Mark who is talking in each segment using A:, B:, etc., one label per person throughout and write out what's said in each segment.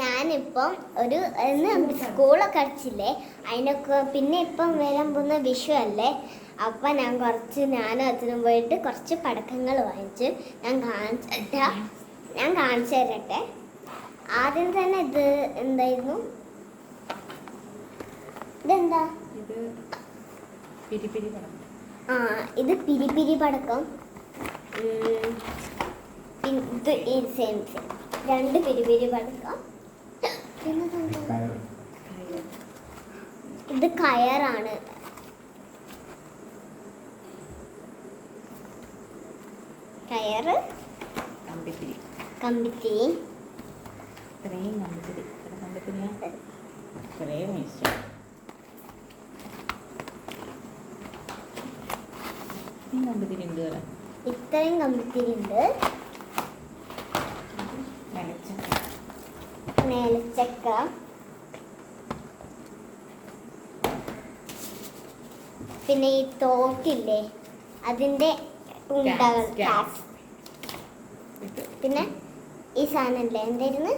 A: ഞാനിപ്പം ഒരു ഇന്ന് സ്കൂളൊക്കെ അടിച്ചില്ലേ? അതിനൊക്കെ പിന്നെ ഇപ്പം വരാൻ പോകുന്ന വിഷു അല്ലേ? അപ്പം ഞാൻ കുറച്ച് ഞാനും അച്ഛനും പോയിട്ട് കുറച്ച് പടക്കങ്ങൾ വാങ്ങിച്ചു ഞാൻ കാണിച്ചിട്ട ഞാൻ കാണിച്ചു തരട്ടെ? ആദ്യം തന്നെ ഇത് എന്തായിരുന്നു? ഇതെന്താ? ആ ഇത് പിരി പിരി പടക്കം. ഇത് സെയിം സെയിം രണ്ട് പിരി പിരി പടക്കം? ഇത് കയറാണ്. കയറ്.
B: കമ്പിത്തിരി.
A: കമ്പിത്തിരി.
B: ഇത്രയും കമ്പിത്തിരി. ഇത്ര കമ്പിത്തിരിയാ? ഇത്രയും ഇഷ്ടം ഈ കമ്പിത്തിരി ഉണ്ട് പോലെ
A: ഇത്രയും കമ്പിത്തിരി ഉണ്ട്.
B: നനച്ച
A: നേലച്ചക്ക പിന്നെ ഈ തോക്കില്ലേ? അതിന്റെ ഉണ്ടകൾ പിന്നെ ഈ സാധനല്ലേ? എന്തായിരുന്നു?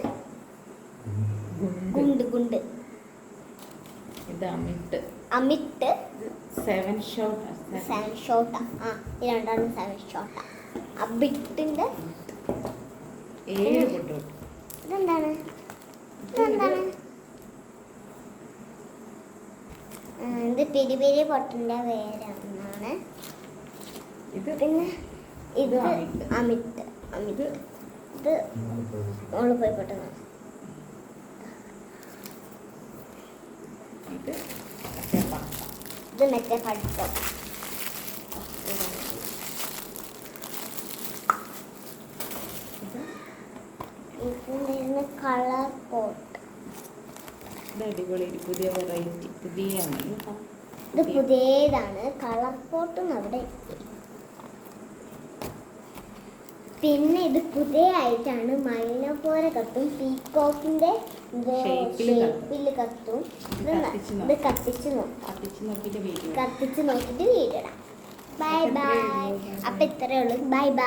B: ഗുണ്ട്.
A: ഗുണ്ട്
B: ഇത് അമിട്ട്
A: അമിട്ട്
B: സെവൻ ഷോട്ട്
A: സെവൻ ഷോട്ട് ആ ഈ രണ്ടാണ് സെവൻ ഷോട്ട് അബിട്ടിന്റെ ഇതെന്താണ്? ഇതെന്താണ്? ആ, ഇത് പെരി പെരി പൊട്ടിന്റെ പേരാണ്.
B: ഇത്
A: പിന്നെ ഇത്
B: അമിത്. അമിട്ട്
A: ഇത് മോൾ പോയി പൊട്ടുന്നു.
B: ഇത് മറ്റേ
A: പഠിത്തം. ഇതിന് കളർ പോട്ട്
B: ഇത് അടിപൊളി പുതിയ വെറൈറ്റി പുതിയ
A: ഇത് പുതിയതാണ് കളർ പോട്ടും അവിടെ പിന്നെ ഇത് പുതിയ ആയിട്ടാണ് മൈന പോലെ കത്തും
B: പീക്കോക്കിന്റെ.
A: ഷേപ്പിൽ കത്തും.
B: ഇത് കത്തിച്ച് നോക്കാം.
A: കത്തിച്ച്
B: നോക്കിയിട്ട്
A: വീടിടാം ബൈ ബൈ അപ്പൊ ഇത്രയേ ഉള്ളൂ. Bye bye